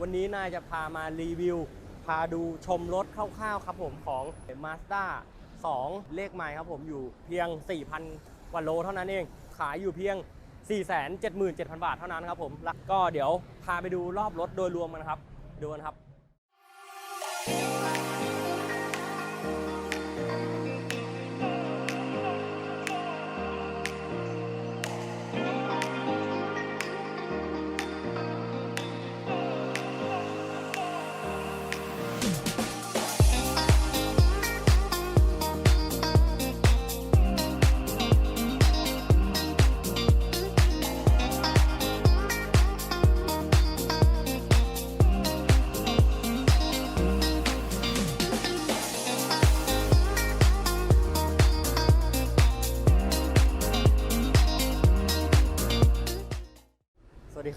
วันนี้นายจะพามารีวิว พาดูชมรถคร่าวๆครับผมของ Mazda 2 เลขไมล์ครับผมอยู่เพียง 4,000 กว่าโลเท่านั้นเอง ขายอยู่เพียง 477,000 บาทเท่านั้นครับผมแล้วก็เดี๋ยวพาไปดูรอบรถโดยรวมกันครับ ดูกันครับ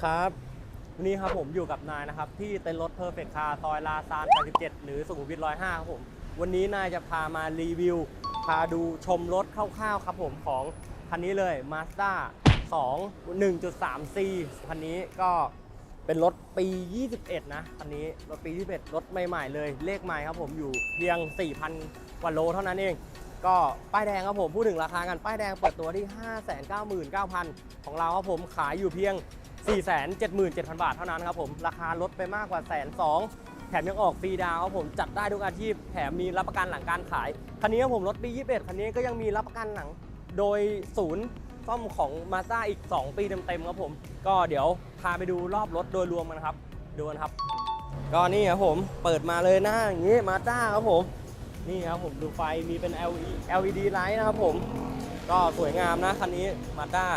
ครับ วันนี้ครับผมอยู่กับนายนะครับ ที่เต็นท์รถเพอร์เฟคคาร์ซอยลาซาน87หรือสุขุมวิท105 ครับผม วันนี้นายจะพามารีวิว พาดูชมรถคร่าวๆครับผมของคันนี้เลย Mazda 2 1.3C คันนี้ก็เป็นรถปี 21 นะ คันนี้รถปี 21 รถใหม่ๆเลย เลขใหม่ครับผมอยู่เพียง 4,000 กว่าโลเท่านั้นเองก็ป้ายแดงครับผมพูดถึงราคากันป้ายแดงเปิดตัวที่ 599,000 ของเราครับผมขายอยู่เพียง 477,000 บาทเท่านั้นครับผม ราคาลดไปมากกว่าแสนสองแถมยังออกฟรีดาวครับผม จัดได้ทุกอาชีพ แถมมีรับประกันหลังการขาย คันนี้ครับผมรถปี 21 คันนี้ก็ยังมีรับประกันหลัง โดยศูนย์ซ่อมของมาซ่าอีก 2 ปีเต็มๆครับผม ก็เดี๋ยวพาไปดูรอบรถโดยรวมกันครับ ดูกันครับ ก็นี่ครับผมเปิดมาเลยหน้าอย่างนี้มาด้าครับผม นี่ครับผมดูไฟมีเป็น LED LED ไลท์นะครับผม ก็สวยงามนะคันนี้มาด้า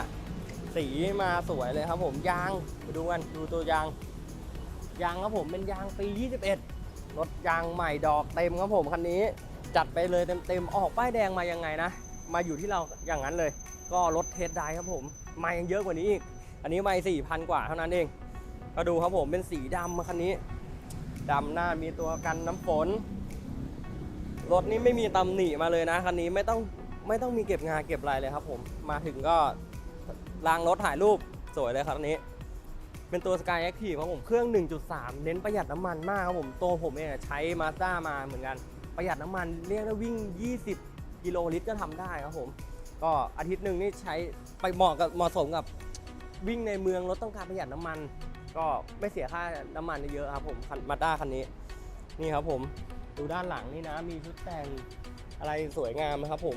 สีมาสวยเลยครับผมยางไปดูกันดูตัวยาง ยางครับผมเป็นยางปี 21 รถยางใหม่ดอกเต็มครับผมคันนี้จัดไปเลยเต็มๆออกป้ายแดงมายังไงนะ มาอยู่ที่เราอย่างนั้นเลย ก็รถเทสได้ครับผมไม่ยังเยอะกว่านี้อีก อันนี้ไม่สี่พันกว่าเท่านั้นเอง ก็ดูครับผมเป็นสีดำคันนี้ดำหน้ามีตัวกันน้ำฝน รถนี้ไม่มีตำหนิมาเลยนะคันนี้ไม่ต้องไม่ต้องมีเก็บงานเก็บอะไรเลยครับผมมาถึงก็ ล้างรถถ่ายรูปสวยเลยครับอันนี้ เป็นตัว Sky Active ครับผมเครื่อง 1.3 เน้นประหยัดน้ำมันมากครับผมตัวผมเองใช้ Mazda มาเหมือนกันประหยัดน้ำมันเรียกได้วิ่ง 20 กิโลลิตรก็ทำได้ครับผม ก็อาทิตย์หนึ่งนี่ใช้ไปเหมาะกับเหมาะสมกับวิ่งในเมืองรถต้องการประหยัดน้ำมัน ก็ไม่เสียค่าน้ำมันเยอะครับผมมาด้าคันนี้ นี่ครับผมดูด้านหลังนี่นะมีชุดแต่งอะไรสวยงามนะครับผม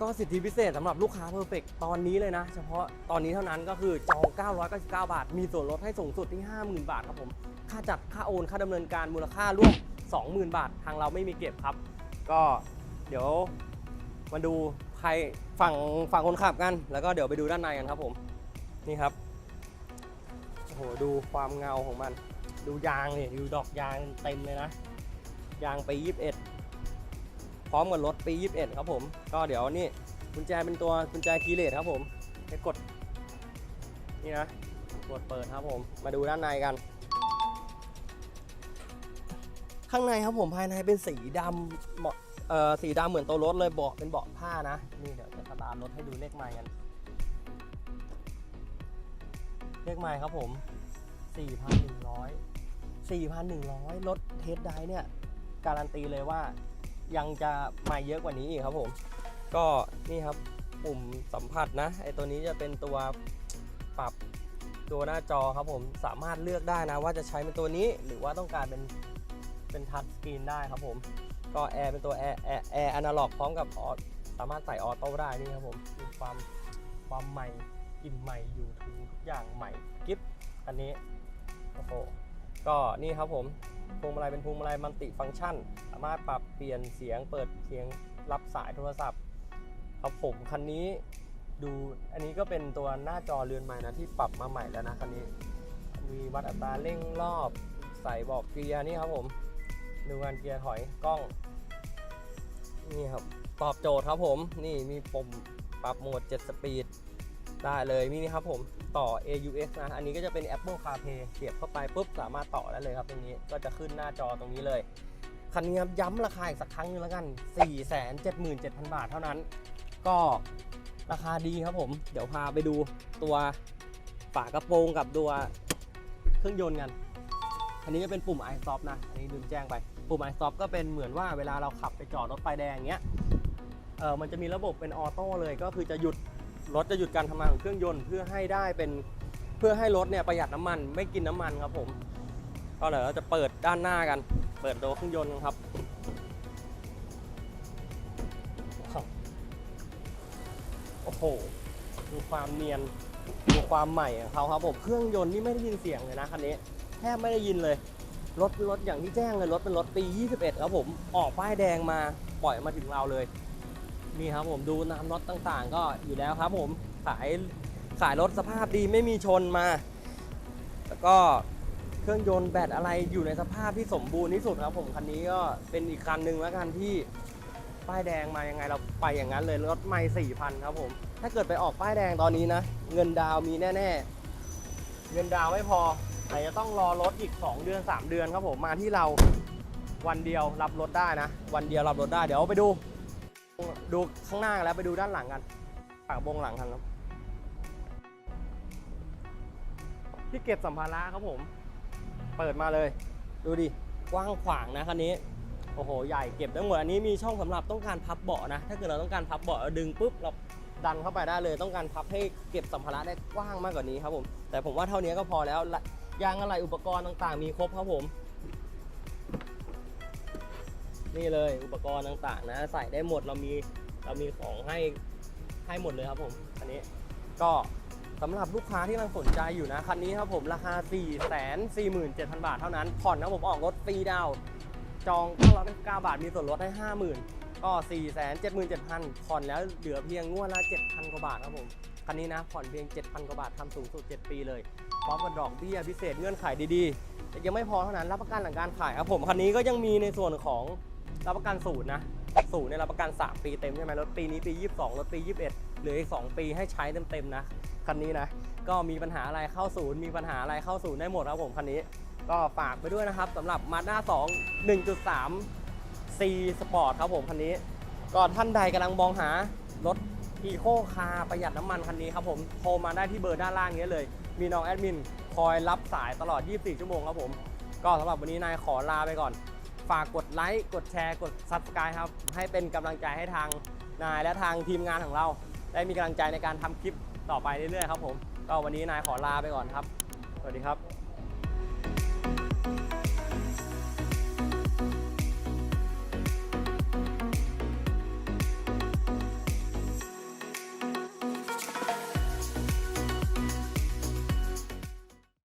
ก็สิทธิพิเศษสำหรับลูกค้าเพอร์เฟกตอนนี้เลยนะ เฉพาะตอนนี้เท่านั้นก็คือจอง 999 บาท มีส่วนลดให้สูงสุดที่ 50,000 บาทครับผม ค่าจัดค่าโอน ค่าดำเนินการมูลค่าร่วม 20,000 บาท ทางเราไม่มีเก็บครับ ก็เดี๋ยวมาดูใครฝั่งฝั่งคนขับกัน แล้วก็เดี๋ยวไปดูด้านในกันครับผม นี่ครับ โอ้โห ดูความเงาของมัน ดูยางเนี่ยดูดอกยางเต็มเลยนะ ยางปี21 ร้อมกับรถปี 21 ครับผม ก็เดี๋ยวนี่กุญแจเป็นตัวกุญแจคีย์เลสครับผมให้กด นี่นะ กดเปิดครับผม มาดูด้านในกัน ข้างในครับผมภายในเป็นสีดำเหมาะเอ่อสีดำเหมือนตัวรถเลยเบาะเป็นเบาะผ้านะ นี่เดี๋ยวจะสตาร์ทรถให้ดูเลขไมล์กัน เลขไมล์ครับผม 4,100 4,100 รถเทสได้เนี่ย การันตีเลยว่า ยังจะมาเยอะกว่านี้อีกครับผม ก็นี่ครับปุ่มสัมผัสนะไอตัวนี้จะเป็นตัวปรับตัวหน้าจอครับผมสามารถเลือกได้นะว่าจะใช้เป็นตัวนี้หรือว่าต้องการเป็นเป็นทัชสกรีนได้ครับผม ก็แอร์เป็นตัวแอร์แอร์แอร์อนาล็อกพร้อมกับออสามารถใส่ออโต้ได้นี่ครับผมมีความความใหม่กลิ่นใหม่อยู่ทุกอย่างใหม่กิฟต์อันนี้โอ้โห ก็นี่ครับผมพวงมาลัยเป็นพวงมาลัยมัลติฟังก์ชัน สามารถปรับเปลี่ยนเสียงเปิดเสียงรับสายโทรศัพท์ครับผมคันนี้ดูอันนี้ก็เป็นตัวหน้าจอเรือนใหม่นะที่ปรับมาใหม่แล้วนะคันนี้ มีวัดอัตราเร่งรอบใส่บอกเกียร์นี่ครับผมดูงานเกียร์ถอยกล้องนี่ครับตอบโจทย์ครับผมนี่มีปุ่มปรับโหมด 7 สปีด ได้เลยนี่ครับผมต่อ AUX นะ อันนี้ก็จะเป็น Apple CarPlay เสียบเข้าไปปุ๊บสามารถต่อได้เลยครับตรงนี้ก็จะขึ้นหน้าจอตรงนี้เลยคันนี้ครับย้ำราคาอีกสักครั้งหนึงแล้วกัน 477,000 บาทเท่านั้น ก็ราคาดีครับผม เดี๋ยวพาไปดูตัวฝากระโปรงกับตัวเครื่องยนต์กัน อันนี้จะเป็นปุ่ม i stop นะ อันนี้ลืมแจ้งไป ปุ่ม i stop ก็เป็นเหมือนว่าเวลาเราขับไปจอดรถไฟแดงเงี้ย เออมันจะมีระบบเป็นออโต้เลยก็คือจะหยุด รถจะหยุดการทำงานของเครื่องยนต์เพื่อให้ได้เป็นเพื่อให้รถเนี่ยประหยัดน้ำมันไม่กินน้ำมันครับผมก็เดี๋ยวเราจะเปิดด้านหน้ากัน เปิดโดเครื่องยนต์ครับโอ้โหดูความเนียนดูความใหม่ของเขาครับผมเครื่องยนต์นี่ไม่ได้ยินเสียงเลยนะคันนี้แทบไม่ได้ยินเลยรถรถอย่างที่แจ้งเลยรถเป็นรถปี 21 ครับผมออกป้ายแดงมาปล่อยมาถึงเราเลย นี่ครับผมดูน้ำรถต่างๆ ก็อยู่แล้วครับผมขายขายรถสภาพดีไม่มีชนมา แล้วก็เครื่องยนต์แบตอะไรอยู่ในสภาพที่สมบูรณ์ที่สุดครับผมคันนี้ก็เป็นอีกคันหนึ่งแล้วกันที่ป้ายแดงมายังไงเราไปอย่างนั้นเลยรถไม่สี่พันครับผม ถ้าเกิดไปออกป้ายแดงตอนนี้นะ เงินดาวมีแน่ๆ เงินดาวไม่พอแต่จะต้องรอรถอีก 2 เดือน 3 เดือนครับผมมาที่เราวันเดียวรับรถได้นะ วันเดียวรับรถได้เดี๋ยวไปดู ดูข้างหน้ากันแล้วไปดูด้านหลังกันฝากโบงหลังกันครับที่เก็บสัมภาระครับผม เปิดมาเลย ดูดิกว้างขวางนะคันนี้โอ้โหใหญ่เก็บได้หมดอันนี้มีช่องสำหรับต้องการพับเบาะนะ ถ้าเกิดเราต้องการพับเบาะเราดึงปุ๊บเราดันเข้าไปได้เลย ต้องการพับให้เก็บสัมภาระได้กว้างมากกว่านี้ครับผม แต่ผมว่าเท่านี้ก็พอแล้วยางอะไรอุปกรณ์ต่างๆ มีครบครับผม นี่เลยอุปกรณ์ต่างๆ นะ ใส่ได้หมดเรามีเรามีของให้ให้หมดเลยครับผมอันนี้ก็สำหรับลูกค้าที่กำลังสนใจอยู่นะคันนี้ครับผมราคา 4 4 7 0 0 0 บาทเท่านั้น ผ่อนนะผมออกรถฟรีดาวน์จอง999บาทมีส่วนลดให้ 50,000 ก็ 4 7 7 0 0 0 ผ่อนแล้วเหลือเพียงงวดละ 7,000 กว่าบาทครับผมคันนี้นะผ่อนเพียง 7,000 กว่าบาททำสูงสุด 7 ปีเลยพร้อมกับดอกเบี้ยพิเศษเงื่อนไขดีๆแต่ยังไม่พอเท่านั้นรับประกันหลังการขายครับผมคันนี้ก็ยังมีในส่วนของ รับประกันศูนย์นะศูนย์เนี่ยรับประกัน 3 ปีเต็มใช่ไหมรถปีนี้ปี 22 รถปี 21เหลืออีก 2 ปีให้ใช้เต็มๆนะคันนี้นะ ก็มีปัญหาอะไรเข้าศูนย์มีปัญหาอะไรเข้าศูนย์ได้หมดครับผมคันนี้ ก็ฝากไปด้วยนะครับสำหรับ Mazda 2 1.3 C Sport ครับผมคันนี้ก็ท่านใดกำลังมองหารถ e c o คาประหยัดน้ำมันคันนี้ครับผมโทรมาได้ที่เบอร์ด้านล่างนี้เลย มีน้องแอดมินคอยรับสายตลอด 24 ชั่วโมงครับผม ก็สำหรับวันนี้นายขอลาไปก่อน ฝากกดไลค์ กดแชร์ กด s u b สไครต์ครับ ให้เป็นกำลังใจให้ทางนายและทางทีมงานของเรา ได้มีกำลังใจในการทำคลิปต่อไปเรื่อยๆครับผม ก็วันนี้นายขอลาไปก่อนครับ สวัสดีครับ